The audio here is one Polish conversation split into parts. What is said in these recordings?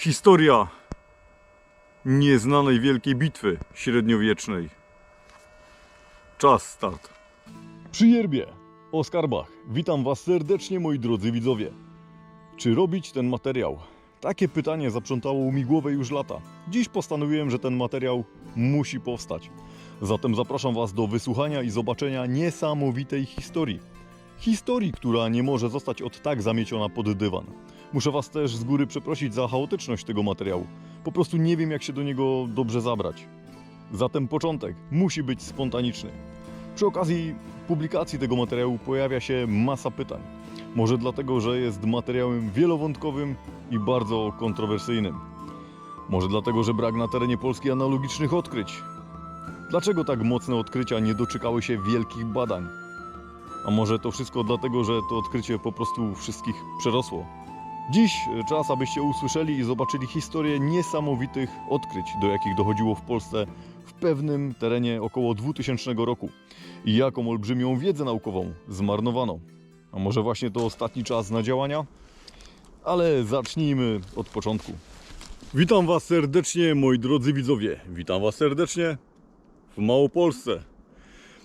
Historia nieznanej wielkiej bitwy średniowiecznej. Czas start. Przy Jerbie, o skarbach. Witam Was serdecznie, moi drodzy widzowie. Czy robić ten materiał? Takie pytanie zaprzątało mi głowę już lata. Dziś postanowiłem, że ten materiał musi powstać. Zatem zapraszam Was do wysłuchania i zobaczenia niesamowitej historii. Historii, która nie może zostać od tak zamieciona pod dywan. Muszę Was też z góry przeprosić za chaotyczność tego materiału. Po prostu nie wiem, jak się do niego dobrze zabrać. Zatem początek musi być spontaniczny. Przy okazji publikacji tego materiału pojawia się masa pytań. Może dlatego, że jest materiałem wielowątkowym i bardzo kontrowersyjnym. Może dlatego, że brak na terenie Polski analogicznych odkryć. Dlaczego tak mocne odkrycia nie doczekały się wielkich badań? A może to wszystko dlatego, że to odkrycie po prostu wszystkich przerosło? Dziś czas, abyście usłyszeli i zobaczyli historię niesamowitych odkryć, do jakich dochodziło w Polsce w pewnym terenie około 2000 roku i jaką olbrzymią wiedzę naukową zmarnowano. A może właśnie to ostatni czas na działania? Ale zacznijmy od początku. Witam Was serdecznie, moi drodzy widzowie. Witam Was serdecznie w Małopolsce.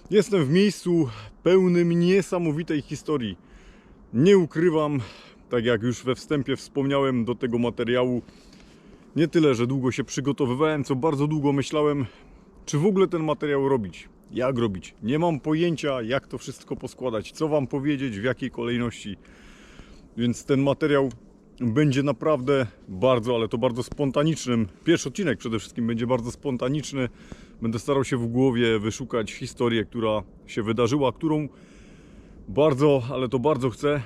Jestem w miejscu pełnym niesamowitej historii. Nie ukrywam, tak jak już we wstępie wspomniałem do tego materiału, nie tyle, że długo się przygotowywałem, co bardzo długo myślałem, czy w ogóle ten materiał robić. Jak robić? Nie mam pojęcia, jak to wszystko poskładać, co Wam powiedzieć, w jakiej kolejności. Więc ten materiał będzie naprawdę bardzo, ale to bardzo spontanicznym. Pierwszy odcinek przede wszystkim będzie bardzo spontaniczny. Będę starał się w głowie wyszukać historię, która się wydarzyła, którą bardzo, ale to bardzo chcę,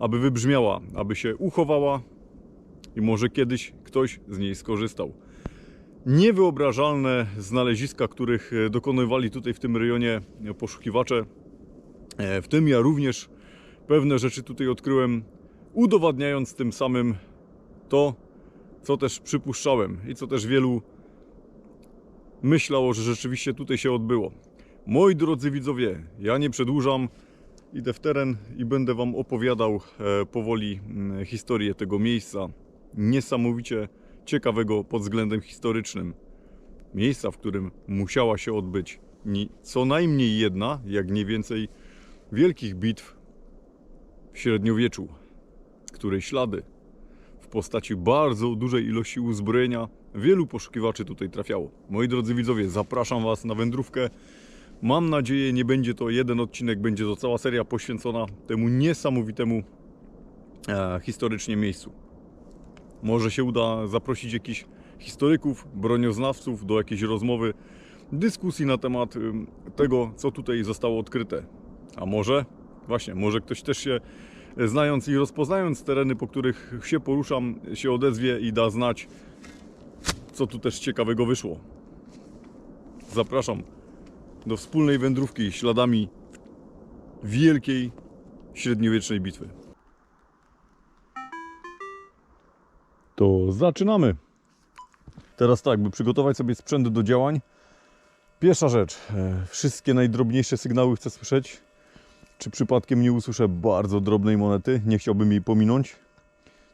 aby wybrzmiała, aby się uchowała i może kiedyś ktoś z niej skorzystał. Niewyobrażalne znaleziska, których e, dokonywali tutaj w tym rejonie poszukiwacze. E, W tym ja również pewne rzeczy tutaj odkryłem, udowadniając tym samym to, co też przypuszczałem i co też wielu myślało, że rzeczywiście tutaj się odbyło. Moi drodzy widzowie, ja nie przedłużam, idę w teren i będę Wam opowiadał e, powoli mm, historię tego miejsca. Niesamowicie ciekawego pod względem historycznym. Miejsca, w którym musiała się odbyć co najmniej jedna, jak nie więcej, wielkich bitw w średniowieczu, której ślady w postaci bardzo dużej ilości uzbrojenia wielu poszukiwaczy tutaj trafiało. Moi drodzy widzowie, zapraszam Was na wędrówkę. Mam nadzieję, nie będzie to jeden odcinek, będzie to cała seria poświęcona temu niesamowitemu e, historycznie miejscu. Może się uda zaprosić jakichś historyków, bronioznawców do jakiejś rozmowy, dyskusji na temat tego, co tutaj zostało odkryte. A może, właśnie, może ktoś też się, e, znając i rozpoznając tereny, po których się poruszam, się odezwie i da znać, co tu też ciekawego wyszło. Zapraszam do wspólnej wędrówki śladami wielkiej średniowiecznej bitwy. To zaczynamy. Teraz tak, by przygotować sobie sprzęt do działań. Pierwsza rzecz, e, wszystkie najdrobniejsze sygnały chcę słyszeć. Czy przypadkiem nie usłyszę bardzo drobnej monety? Nie chciałbym jej pominąć.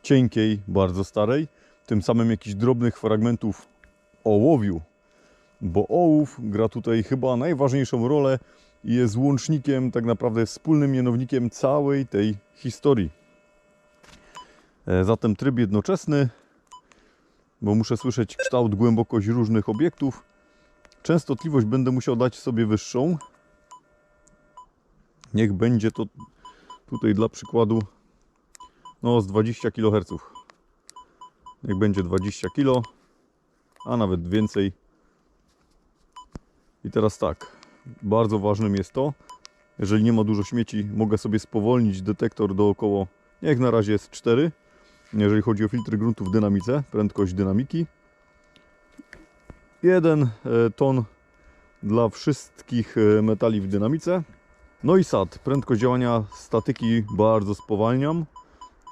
Cienkiej, bardzo starej. Tym samym jakichś drobnych fragmentów ołowiu, bo ołów gra tutaj chyba najważniejszą rolę i jest łącznikiem, tak naprawdę wspólnym mianownikiem całej tej historii. E, Zatem tryb jednoczesny, bo muszę słyszeć kształt, głębokość różnych obiektów. Częstotliwość będę musiał dać sobie wyższą. Niech będzie to tutaj dla przykładu no z 20 kHz. Niech będzie 20 kg, a nawet więcej. I teraz tak, bardzo ważnym jest to, jeżeli nie ma dużo śmieci, mogę sobie spowolnić detektor do około, niech na razie jest 4. Jeżeli chodzi o filtry gruntu w dynamice, prędkość dynamiki. 1 e, ton dla wszystkich e, metali w dynamice. No i SAT, prędkość działania statyki bardzo spowalniam.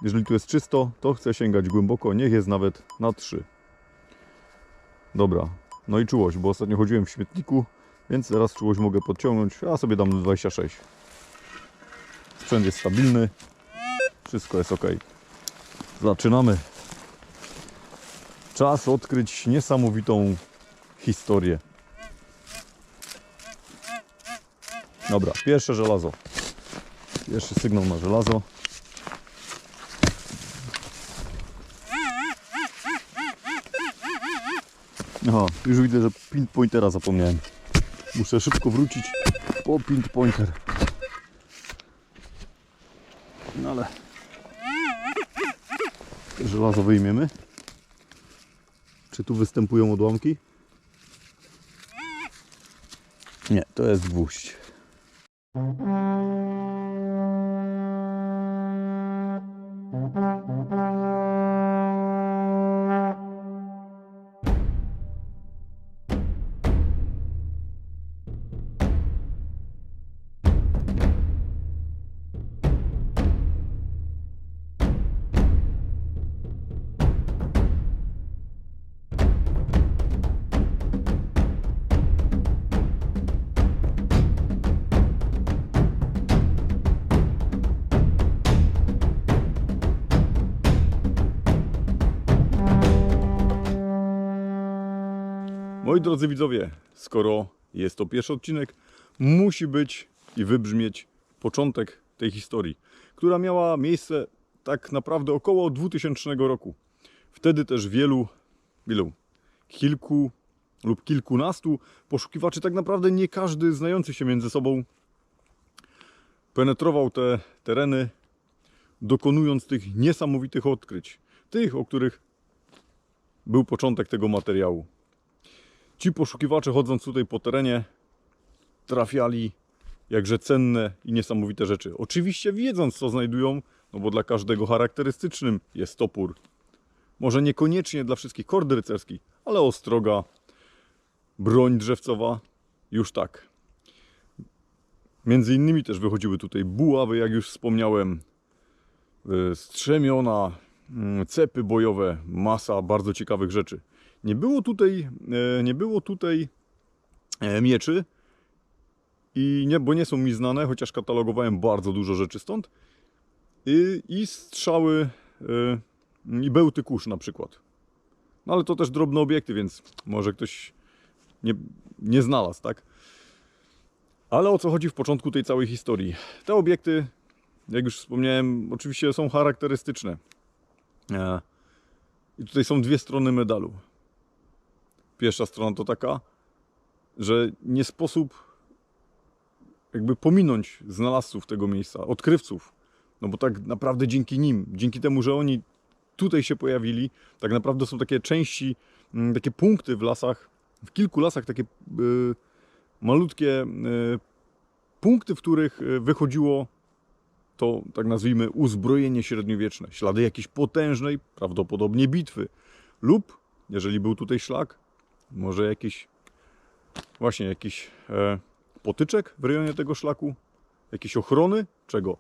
Jeżeli tu jest czysto, to chcę sięgać głęboko, niech jest nawet na 3. Dobra, no i czułość, bo ostatnio chodziłem w śmietniku, więc teraz czułość mogę podciągnąć, a sobie dam 26. Sprzęt jest stabilny, wszystko jest ok. Zaczynamy. Czas odkryć niesamowitą historię. Dobra, pierwsze żelazo. Pierwszy sygnał na żelazo. Aha, już widzę, że pin pointera zapomniałem. Muszę szybko wrócić po pin pointer. No ale żelazo wyjmiemy. Czy tu występują odłamki? Nie, to jest gwóźdź. Drodzy widzowie, skoro jest to pierwszy odcinek, musi być i wybrzmieć początek tej historii, która miała miejsce tak naprawdę około 2000 roku. Wtedy też wielu, wielu, kilku lub kilkunastu poszukiwaczy, tak naprawdę nie każdy znający się między sobą, penetrował te tereny, dokonując tych niesamowitych odkryć. Tych, o których był początek tego materiału. Ci poszukiwacze chodząc tutaj po terenie trafiali jakże cenne i niesamowite rzeczy. Oczywiście wiedząc co znajdują, no bo dla każdego charakterystycznym jest topór. Może niekoniecznie dla wszystkich kordy rycerskich, ale ostroga, broń drzewcowa, już tak. Między innymi też wychodziły tutaj buławy, jak już wspomniałem, y, strzemiona, mm, cepy bojowe, masa bardzo ciekawych rzeczy. Nie było tutaj, e, nie było tutaj e, mieczy, i nie, bo nie są mi znane, chociaż katalogowałem bardzo dużo rzeczy stąd. I, i strzały e, i bełty kurz na przykład. No ale to też drobne obiekty, więc może ktoś nie, nie znalazł, tak? Ale o co chodzi w początku tej całej historii? Te obiekty, jak już wspomniałem, oczywiście są charakterystyczne. I tutaj są dwie strony medalu. Pierwsza strona to taka, że nie sposób jakby pominąć znalazców tego miejsca, odkrywców. No bo tak naprawdę dzięki nim, dzięki temu, że oni tutaj się pojawili, tak naprawdę są takie części, mm, takie punkty w lasach, w kilku lasach takie y, malutkie y, punkty, w których y, wychodziło to, tak nazwijmy, uzbrojenie średniowieczne. Ślady jakiejś potężnej, prawdopodobnie bitwy. Lub, jeżeli był tutaj szlak, może jakiś, właśnie jakiś e, potyczek w rejonie tego szlaku, jakieś ochrony, czego?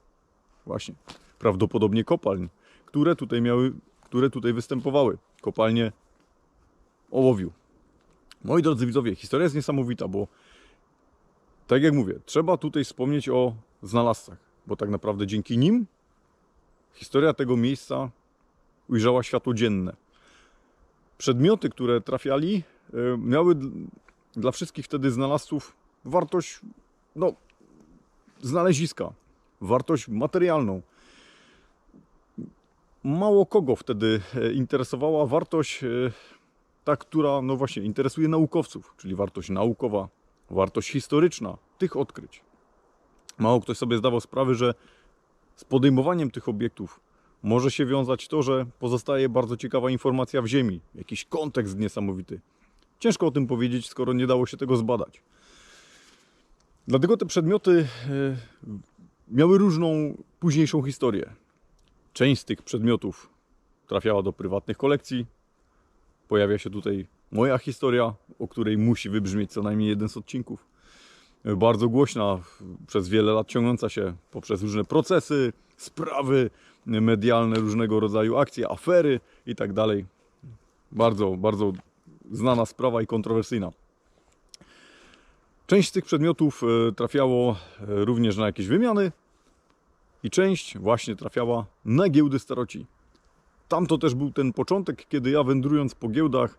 Właśnie, prawdopodobnie kopalń, które tutaj miały, które tutaj występowały. Kopalnie ołowiu. Moi drodzy widzowie, historia jest niesamowita, bo tak jak mówię, trzeba tutaj wspomnieć o znalazcach, bo tak naprawdę dzięki nim historia tego miejsca ujrzała światło dzienne. Przedmioty, które trafiali, miały dla wszystkich wtedy znalazców wartość, no, znaleziska, wartość materialną. Mało kogo wtedy e, interesowała wartość, e, ta, która, no właśnie, interesuje naukowców, czyli wartość naukowa, wartość historyczna tych odkryć. Mało ktoś sobie zdawał sprawy, że z podejmowaniem tych obiektów może się wiązać to, że pozostaje bardzo ciekawa informacja w ziemi, jakiś kontekst niesamowity. Ciężko o tym powiedzieć, skoro nie dało się tego zbadać. Dlatego te przedmioty e, miały różną późniejszą historię. Część z tych przedmiotów trafiała do prywatnych kolekcji. Pojawia się tutaj moja historia, o której musi wybrzmieć co najmniej jeden z odcinków. Bardzo głośna, przez wiele lat ciągnąca się poprzez różne procesy, sprawy medialne, różnego rodzaju akcje, afery i tak. Bardzo, bardzo znana sprawa i kontrowersyjna. Część z tych przedmiotów e, trafiało e, również na jakieś wymiany i część właśnie trafiała na giełdy staroci. tamto też był ten początek, kiedy ja wędrując po giełdach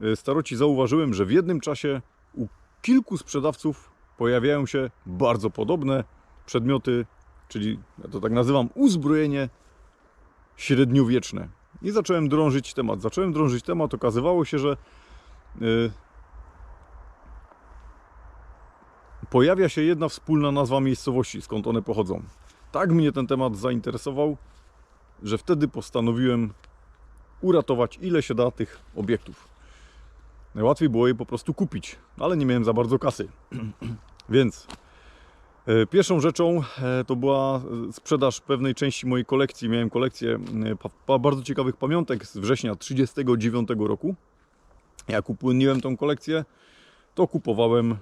e, staroci zauważyłem, że w jednym czasie u kilku sprzedawców pojawiają się bardzo podobne przedmioty, czyli ja to tak nazywam uzbrojenie średniowieczne. I zacząłem drążyć temat. Zacząłem drążyć temat. Okazywało się, że y, pojawia się jedna wspólna nazwa miejscowości, skąd one pochodzą. Tak mnie ten temat zainteresował, że wtedy postanowiłem uratować ile się da tych obiektów. Najłatwiej było je po prostu kupić, ale nie miałem za bardzo kasy. Więc pierwszą rzeczą e, to była e, sprzedaż pewnej części mojej kolekcji. Miałem kolekcję e, bardzo ciekawych pamiątek z września 1939 roku. Jak upłynniłem tą kolekcję, to kupowałem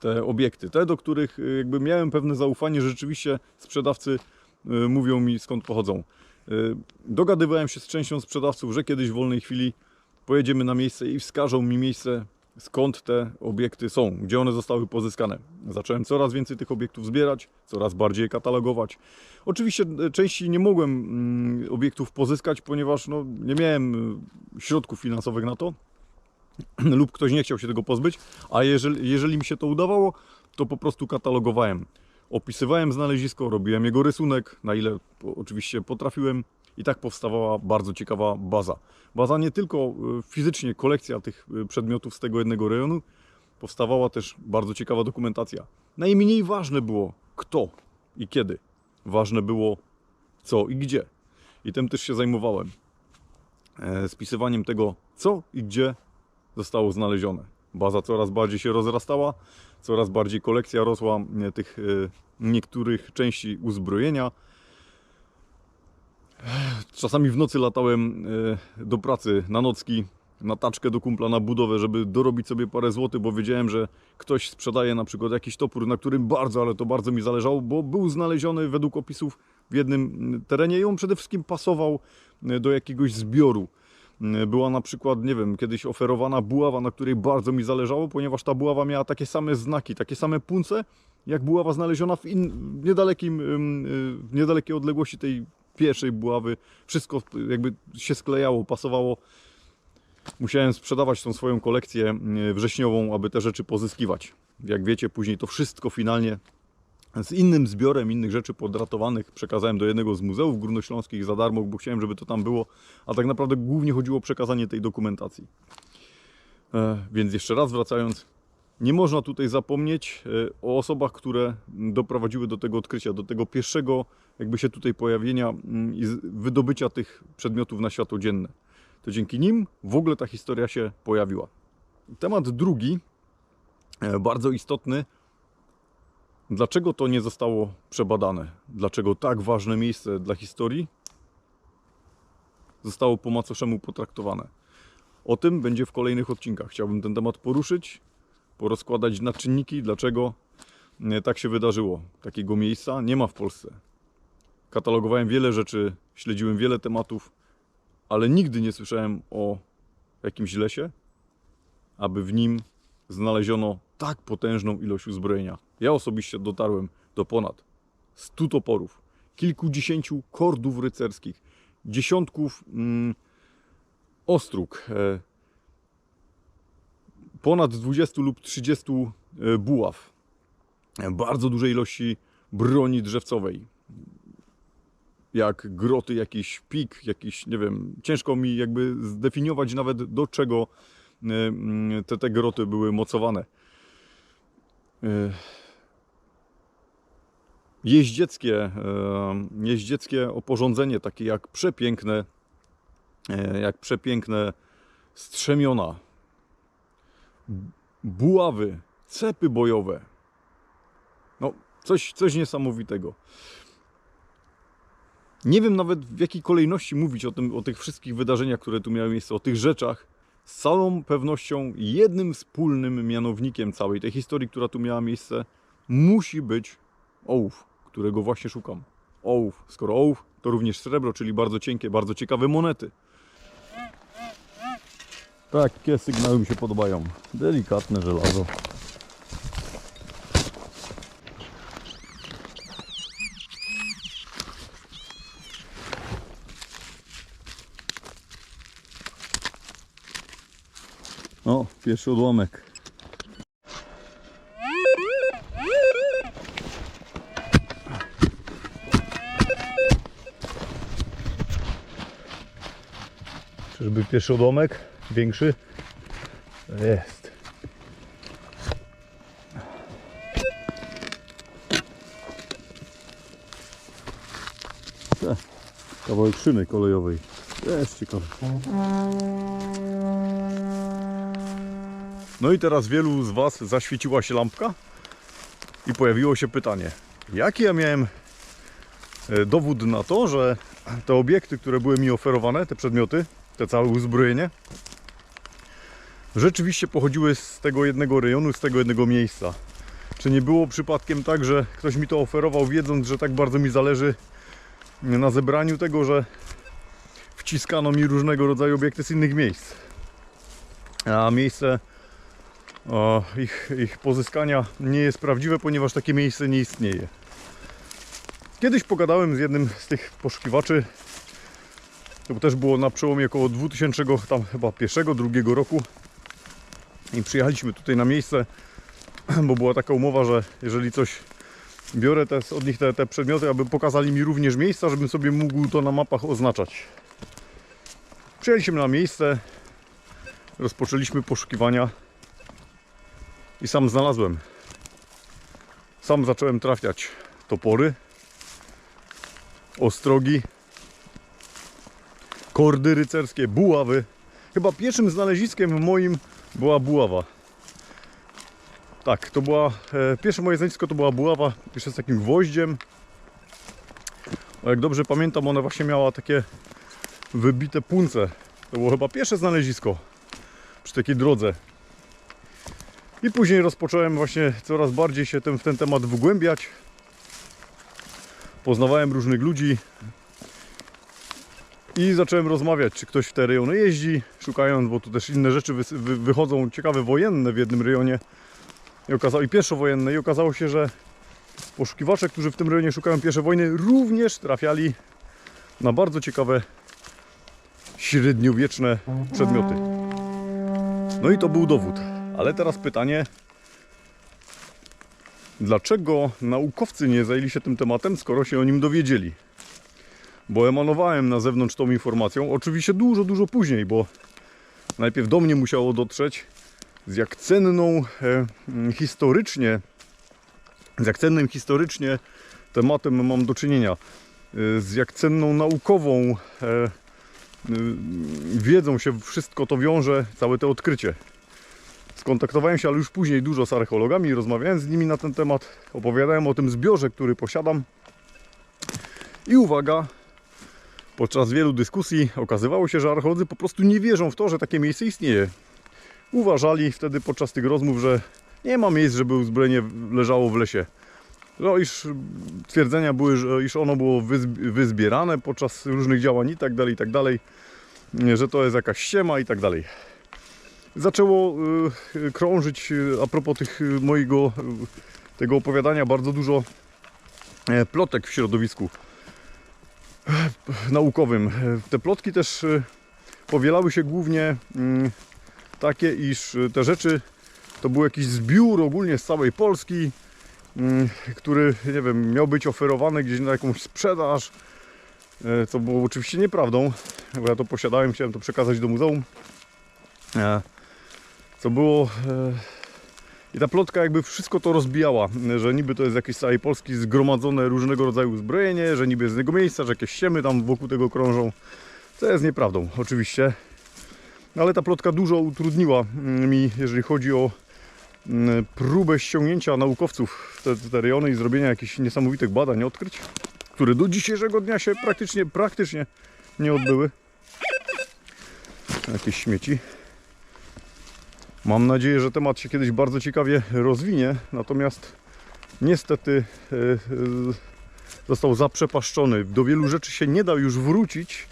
te obiekty. Te, do których e, jakby miałem pewne zaufanie, rzeczywiście sprzedawcy e, mówią mi skąd pochodzą. E, Dogadywałem się z częścią sprzedawców, że kiedyś w wolnej chwili pojedziemy na miejsce i wskażą mi miejsce, skąd te obiekty są, gdzie one zostały pozyskane. Zacząłem coraz więcej tych obiektów zbierać, coraz bardziej je katalogować. Oczywiście e, części nie mogłem mm, obiektów pozyskać, ponieważ no, nie miałem e, środków finansowych na to lub ktoś nie chciał się tego pozbyć, a jeżeli, jeżeli mi się to udawało, to po prostu katalogowałem. Opisywałem znalezisko, robiłem jego rysunek, na ile oczywiście potrafiłem i tak powstawała bardzo ciekawa baza. Baza nie tylko e, fizycznie kolekcja tych e, przedmiotów z tego jednego rejonu, powstawała też bardzo ciekawa dokumentacja. Najmniej ważne było kto i kiedy. Ważne było co i gdzie. I tym też się zajmowałem. E, Spisywaniem tego co i gdzie zostało znalezione. Baza coraz bardziej się rozrastała, coraz bardziej kolekcja rosła tych niektórych części uzbrojenia. Czasami w nocy latałem e, do pracy na nocki, na taczkę do kumpla na budowę, żeby dorobić sobie parę złotych, bo wiedziałem, że ktoś sprzedaje na przykład jakiś topór, na którym bardzo, ale to bardzo mi zależało, bo był znaleziony według opisów w jednym terenie i on przede wszystkim pasował e, do jakiegoś zbioru. Mm, Była na przykład, nie wiem, kiedyś oferowana buława, na której bardzo mi zależało, ponieważ ta buława miała takie same znaki, takie same punce, jak buława znaleziona w, in, w, niedalekim, w niedalekiej odległości tej pierwszej buławy. Wszystko jakby się sklejało, pasowało. Musiałem sprzedawać tą swoją kolekcję y, wrześniową, aby te rzeczy pozyskiwać. Jak wiecie, później to wszystko finalnie z innym zbiorem innych rzeczy podratowanych przekazałem do jednego z muzeów górnośląskich za darmo, bo chciałem, żeby to tam było, a tak naprawdę głównie chodziło o przekazanie tej dokumentacji. E, więc jeszcze raz wracając, nie można tutaj zapomnieć e, o osobach, które doprowadziły do tego odkrycia, do tego pierwszego jakby się tutaj pojawienia mm, i wydobycia tych przedmiotów na światło dzienne. To dzięki nim w ogóle ta historia się pojawiła. Temat drugi, e, bardzo istotny, Dlaczego to nie zostało przebadane? Dlaczego tak ważne miejsce dla historii zostało po macoszemu potraktowane? O tym będzie w kolejnych odcinkach. Chciałbym ten temat poruszyć, porozkładać na czynniki, dlaczego tak się wydarzyło. Takiego miejsca nie ma w Polsce. Katalogowałem wiele rzeczy, śledziłem wiele tematów, ale nigdy nie słyszałem o jakimś lesie, aby w nim znaleziono tak potężną ilość uzbrojenia. Ja osobiście dotarłem do ponad 100 toporów, kilkudziesięciu kordów rycerskich, dziesiątków mm, ostróg, e, ponad 20 lub 30 e, buław, bardzo dużej ilości broni drzewcowej, jak groty, jakiś pik, jakiś, nie wiem, ciężko mi jakby zdefiniować nawet do czego e, mm, te, te groty były mocowane. E, Jeździeckie, jeździeckie oporządzenie, takie jak przepiękne, jak przepiękne strzemiona, buławy, cepy bojowe. No, coś, coś niesamowitego. Nie wiem nawet w jakiej kolejności mówić o, tym, o tych wszystkich wydarzeniach, które tu miały miejsce, o tych rzeczach. Z całą pewnością jednym wspólnym mianownikiem całej tej historii, która tu miała miejsce, musi być ołów, którego właśnie szukam. Ołów. Skoro ołów, to również srebro, czyli bardzo cienkie, bardzo ciekawe monety. Takie sygnały mi się podobają. Delikatne żelazo. No, pierwszy odłamek. Czyżby pierwszy odłamek? Większy? Jest. Kawałek szyny kolejowej. Też ciekawe. No i teraz wielu z Was zaświeciła się lampka i pojawiło się pytanie, jaki ja miałem e, dowód na to, że te obiekty, które były mi oferowane, te przedmioty, te całe uzbrojenie, rzeczywiście pochodziły z tego jednego rejonu, z tego jednego miejsca. Czy nie było przypadkiem tak, że ktoś mi to oferował, wiedząc, że tak bardzo mi zależy na zebraniu tego, że wciskano mi różnego rodzaju obiekty z innych miejsc. A miejsce o, ich, ich pozyskania nie jest prawdziwe, ponieważ takie miejsce nie istnieje. Kiedyś pogadałem z jednym z tych poszukiwaczy. To też było na przełomie około 2000, tam chyba pierwszego, drugiego roku. I przyjechaliśmy tutaj na miejsce, bo była taka umowa, że jeżeli coś biorę te, od nich te, te przedmioty, aby pokazali mi również miejsca, żebym sobie mógł to na mapach oznaczać. Przyjechaliśmy na miejsce, rozpoczęliśmy poszukiwania i sam znalazłem. Sam zacząłem trafiać topory, ostrogi, kordy rycerskie, buławy. Chyba pierwszym znaleziskiem moim była buława. Tak, to była, e, pierwsze moje znalezisko to była buława, jeszcze z takim gwoździem. O, jak dobrze pamiętam, ona właśnie miała takie wybite punce. To było chyba pierwsze znalezisko przy takiej drodze. I później rozpocząłem właśnie coraz bardziej się w ten temat wgłębiać. Poznawałem różnych ludzi i zacząłem rozmawiać, czy ktoś w te rejony jeździ, szukając, bo tu też inne rzeczy wy, wy, wychodzą ciekawe wojenne w jednym rejonie. I, okazało, I pierwszowojenne. I okazało się, że poszukiwacze, którzy w tym rejonie szukają pierwszej wojny, również trafiali na bardzo ciekawe średniowieczne przedmioty. No i to był dowód. Ale teraz pytanie, dlaczego naukowcy nie zajęli się tym tematem, skoro się o nim dowiedzieli? Bo emanowałem na zewnątrz tą informacją, oczywiście dużo, dużo później, bo najpierw do mnie musiało dotrzeć, z jak cenną e, mm, historycznie, z jak cennym historycznie tematem mam do czynienia, e, z jak cenną naukową e, y, wiedzą się wszystko to wiąże, całe to odkrycie. Skontaktowałem się, ale już później dużo z archeologami, rozmawiałem z nimi na ten temat, opowiadałem o tym zbiorze, który posiadam. I uwaga, podczas wielu dyskusji okazywało się, że archeolodzy po prostu nie wierzą w to, że takie miejsce istnieje. Uważali wtedy podczas tych rozmów, że nie ma miejsc, żeby uzbrojenie leżało w lesie. No, iż twierdzenia były, że iż ono było wyzb- wyzbierane podczas różnych działań i tak dalej, i tak dalej, że to jest jakaś ściema i tak dalej zaczęło y, krążyć y, a propos tych y, mojego tego opowiadania bardzo dużo e, plotek w środowisku naukowym. E, Te plotki też y, powielały się głównie mm, takie, iż y, te rzeczy to był jakiś zbiór ogólnie z całej Polski, mm, który, nie wiem, miał być oferowany gdzieś na jakąś sprzedaż, e, co było oczywiście nieprawdą, bo ja to posiadałem, chciałem to przekazać do muzeum. E, co było. I ta plotka jakby wszystko to rozbijała, że niby to jest jakieś z całej Polski zgromadzone różnego rodzaju uzbrojenie, że niby z tego miejsca, że jakieś ściemy tam wokół tego krążą. Co jest nieprawdą, oczywiście. Ale ta plotka dużo utrudniła mm, mi, jeżeli chodzi o mm, próbę ściągnięcia naukowców w te, te rejony i zrobienia jakichś niesamowitych badań, odkryć, które do dzisiejszego dnia się praktycznie, praktycznie nie odbyły. Jakieś śmieci. Mam nadzieję, że temat się kiedyś bardzo ciekawie rozwinie, natomiast niestety e, e, został zaprzepaszczony. Do wielu rzeczy się nie da już wrócić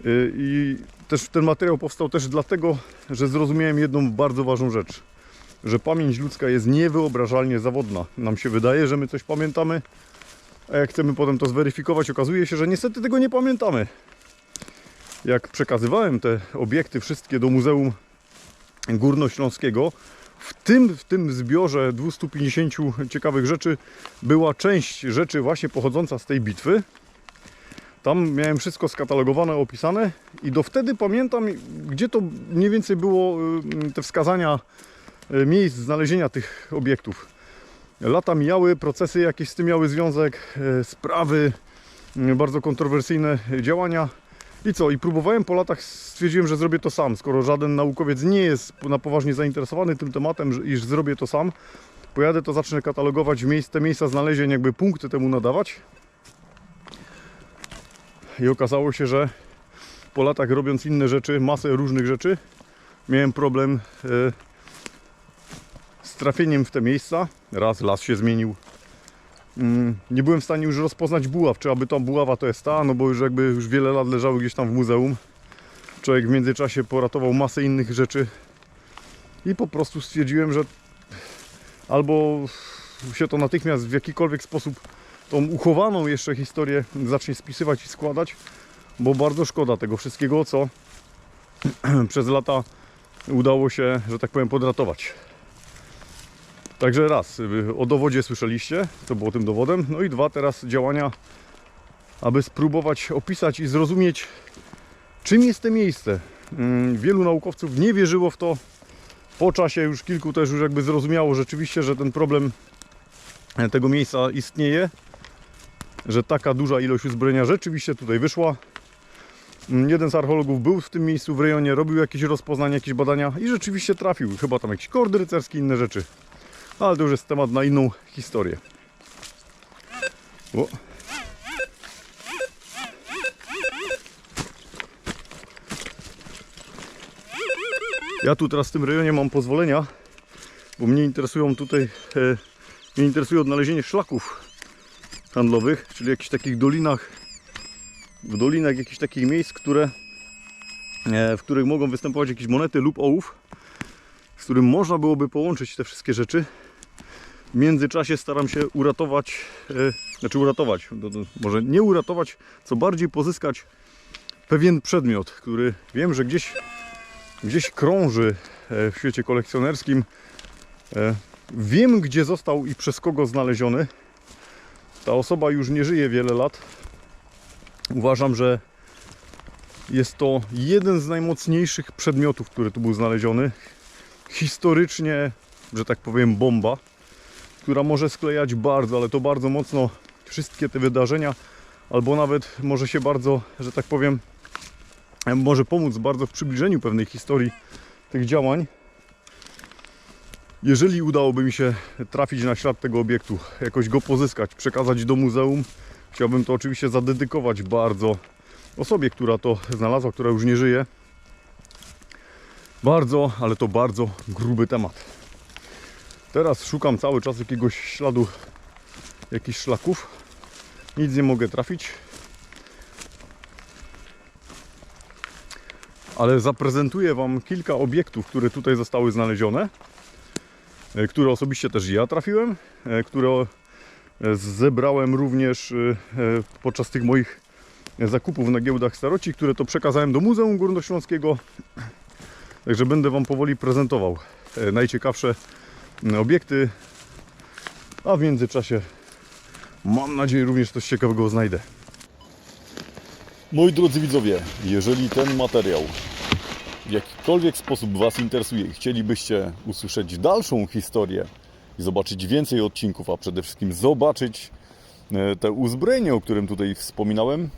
e, i też ten materiał powstał też dlatego, że zrozumiałem jedną bardzo ważną rzecz, że pamięć ludzka jest niewyobrażalnie zawodna. Nam się wydaje, że my coś pamiętamy, a jak chcemy potem to zweryfikować, okazuje się, że niestety tego nie pamiętamy. Jak przekazywałem te obiekty wszystkie do muzeum Górnośląskiego. W tym, w tym zbiorze 250 ciekawych rzeczy była część rzeczy właśnie pochodząca z tej bitwy. Tam miałem wszystko skatalogowane, opisane i do wtedy pamiętam, gdzie to mniej więcej było y, te wskazania y, miejsc znalezienia tych obiektów. Lata mijały, procesy jakieś z tym miały związek, y, sprawy, bardzo kontrowersyjne działania. I co? I próbowałem po latach, stwierdziłem, że zrobię to sam. Skoro żaden naukowiec nie jest na poważnie zainteresowany tym tematem, iż zrobię to sam, pojadę to zacznę katalogować miejsce, miejsca znalezień, jakby punkty temu nadawać. I okazało się, że po latach robiąc inne rzeczy, masę różnych rzeczy, miałem problem e, z trafieniem w te miejsca. Raz las się zmienił. Mm, Nie byłem w stanie już rozpoznać buław, czy aby ta buława to jest ta, no bo już jakby już wiele lat leżały gdzieś tam w muzeum. Człowiek w międzyczasie poratował masę innych rzeczy i po prostu stwierdziłem, że albo się to natychmiast w jakikolwiek sposób tą uchowaną jeszcze historię zacznie spisywać i składać, bo bardzo szkoda tego wszystkiego, co przez lata udało się, że tak powiem, podratować. Także raz, y, o dowodzie słyszeliście, to było tym dowodem. No i dwa, teraz działania, aby spróbować opisać i zrozumieć, czym jest to miejsce. Mm, Wielu naukowców nie wierzyło w to. Po czasie już kilku też już jakby zrozumiało rzeczywiście, że ten problem e, tego miejsca istnieje, że taka duża ilość uzbrojenia rzeczywiście tutaj wyszła. Mm, Jeden z archeologów był w tym miejscu w rejonie, robił jakieś rozpoznania, jakieś badania i rzeczywiście trafił. Chyba tam jakiś kord rycerski, inne rzeczy. Ale to już jest temat na inną historię. O. Ja tu teraz w tym rejonie mam pozwolenia, bo mnie interesują tutaj, e, mnie interesuje odnalezienie szlaków handlowych, czyli jakichś takich dolinach, w dolinach jakichś takich miejsc, które, e, w których mogą występować jakieś monety lub ołów, z którym można byłoby połączyć te wszystkie rzeczy. W międzyczasie staram się uratować, e, znaczy uratować, to, to, może nie uratować, co bardziej pozyskać pewien przedmiot, który wiem, że gdzieś, gdzieś krąży e, w świecie kolekcjonerskim. E, Wiem, gdzie został i przez kogo znaleziony. Ta osoba już nie żyje wiele lat. Uważam, że jest to jeden z najmocniejszych przedmiotów, który tu był znaleziony. Historycznie, że tak powiem, bomba, która może sklejać bardzo, ale to bardzo mocno wszystkie te wydarzenia, albo nawet może się bardzo, że tak powiem, może pomóc bardzo w przybliżeniu pewnej historii tych działań. Jeżeli udałoby mi się trafić na ślad tego obiektu, jakoś go pozyskać, przekazać do muzeum, chciałbym to oczywiście zadedykować bardzo osobie, która to znalazła, która już nie żyje. Bardzo, ale to bardzo gruby temat. Teraz szukam cały czas jakiegoś śladu, jakichś szlaków. Nic nie mogę trafić. Ale zaprezentuję Wam kilka obiektów, które tutaj zostały znalezione e, które osobiście też ja trafiłem, e, które e, zebrałem również podczas tych moich zakupów na giełdach staroci, które to przekazałem do Muzeum Górnośląskiego. Także będę Wam powoli prezentował najciekawsze obiekty, a w międzyczasie mam nadzieję również coś ciekawego znajdę. Moi drodzy widzowie, jeżeli ten materiał w jakikolwiek sposób Was interesuje i chcielibyście usłyszeć dalszą historię i zobaczyć więcej odcinków, a przede wszystkim zobaczyć e, te uzbrojenie, o którym tutaj wspominałem,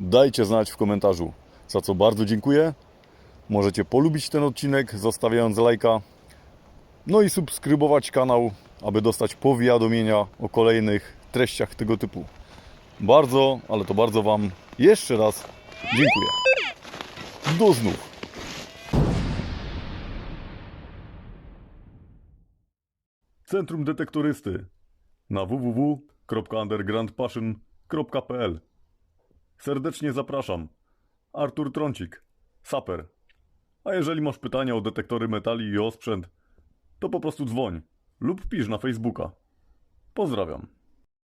dajcie znać w komentarzu, za co bardzo dziękuję. Możecie polubić ten odcinek, zostawiając lajka, no i subskrybować kanał, aby dostać powiadomienia o kolejnych treściach tego typu. Bardzo, ale to bardzo Wam jeszcze raz dziękuję. Do znów. Centrum Detektorysty na www.undergroundpassion.pl Serdecznie zapraszam. Artur Trącik, saper. A jeżeli masz pytania o detektory metali i o sprzęt, to po prostu dzwoń lub pisz na Facebooka. Pozdrawiam.